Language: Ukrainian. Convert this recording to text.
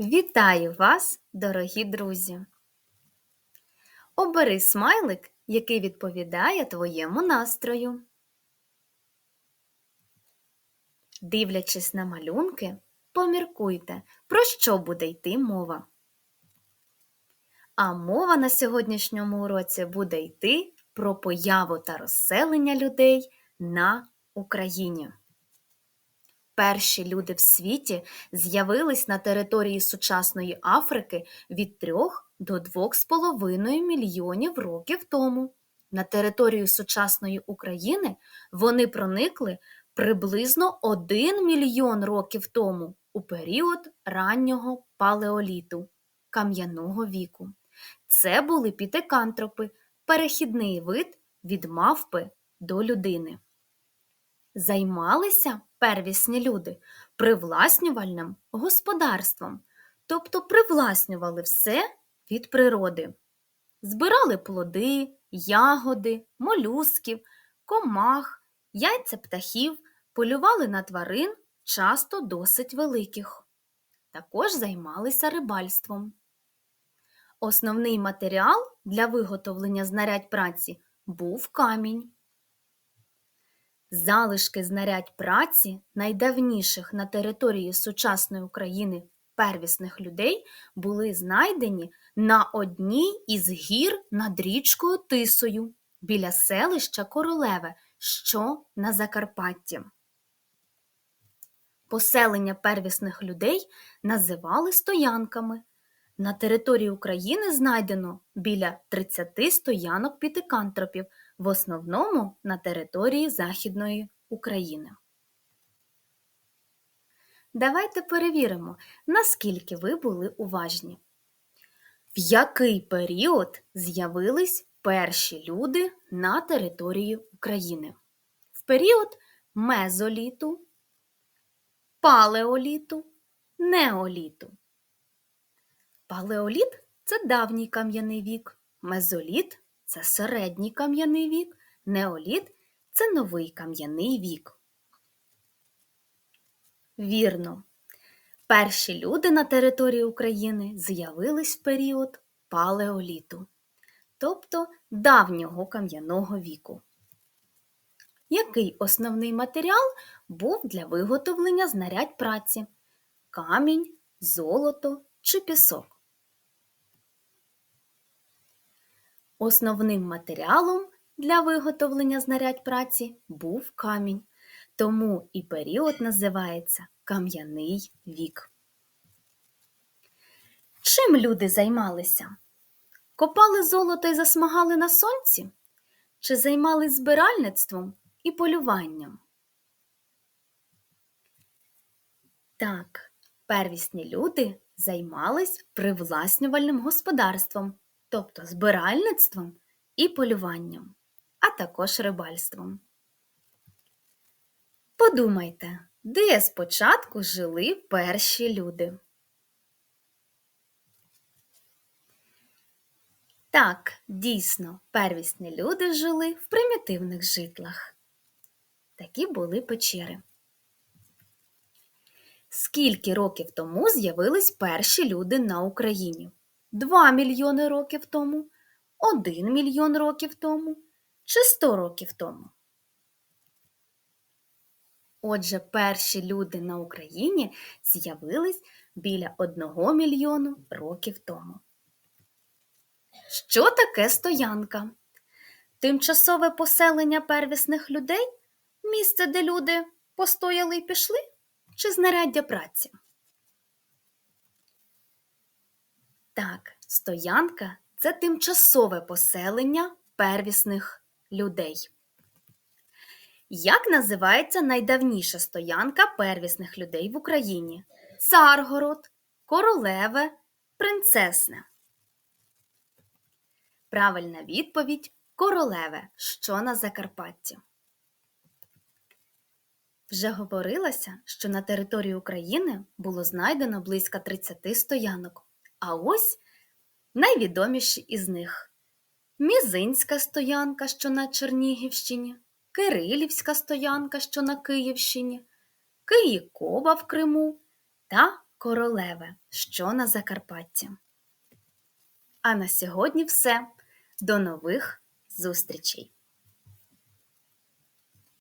Вітаю вас, дорогі друзі! Обери смайлик, який відповідає твоєму настрою. Дивлячись на малюнки, поміркуйте, про що буде йти мова. А мова на сьогоднішньому уроці буде йти про появу та розселення людей на Україні. Перші люди в світі з'явились на території сучасної Африки від 3 до 2,5 мільйонів років тому. На територію сучасної України вони проникли приблизно 1 мільйон років тому у період раннього палеоліту кам'яного віку. Це були пітекантропи, перехідний вид від мавпи до людини. Займалися первісні люди привласнювальним господарством, тобто привласнювали все від природи. Збирали плоди, ягоди, молюсків, комах, яйця птахів, полювали на тварин, часто досить великих. Також займалися рибальством. Основний матеріал для виготовлення знарядь праці був камінь. Залишки знарядь праці найдавніших на території сучасної України первісних людей були знайдені на одній із гір над річкою Тисою біля селища Королеве, що на Закарпатті. Поселення первісних людей називали стоянками. На території України знайдено біля 30 стоянок пітикантропів, в основному на території Західної України. Давайте перевіримо, наскільки ви були уважні. В який період з'явились перші люди на території України? В період мезоліту, палеоліту, неоліту. Палеоліт це давній кам'яний вік, мезоліт це середній кам'яний вік, неоліт це новий кам'яний вік. Вірно, перші люди на території України з'явились в період палеоліту, тобто давнього кам'яного віку. Який основний матеріал був для виготовлення знарядь праці? Камінь, золото чи пісок? Основним матеріалом для виготовлення знарядь праці був камінь, тому і період називається кам'яний вік. Чим люди займалися? Копали золото і засмагали на сонці? Чи займались збиральництвом і полюванням? Так, первісні люди займались привласнювальним господарством тобто збиральництвом і полюванням, а також рибальством. Подумайте, де спочатку жили перші люди? Так, дійсно, первісні люди жили в примітивних житлах. Такі були печери. Скільки років тому з'явились перші люди на Україні? 2 мільйони років тому, 1 мільйон років тому чи 100 років тому. Отже, перші люди на Україні з'явились біля 1 мільйону років тому. Що таке стоянка? Тимчасове поселення первісних людей місце, де люди постояли і пішли, чи знаряддя праці? Так, стоянка це тимчасове поселення первісних людей. Як називається найдавніша стоянка первісних людей в Україні? Царгород, королеве, принцесне. Правильна відповідь королеве, що на Закарпатті. Вже говорилося, що на території України було знайдено близько 30 стоянок. А ось найвідоміші із них Мізинська стоянка, що на Чернігівщині, Кирилівська стоянка, що на Київщині, Київкова в Криму та королеве, що на Закарпатті. А на сьогодні все. До нових зустрічей!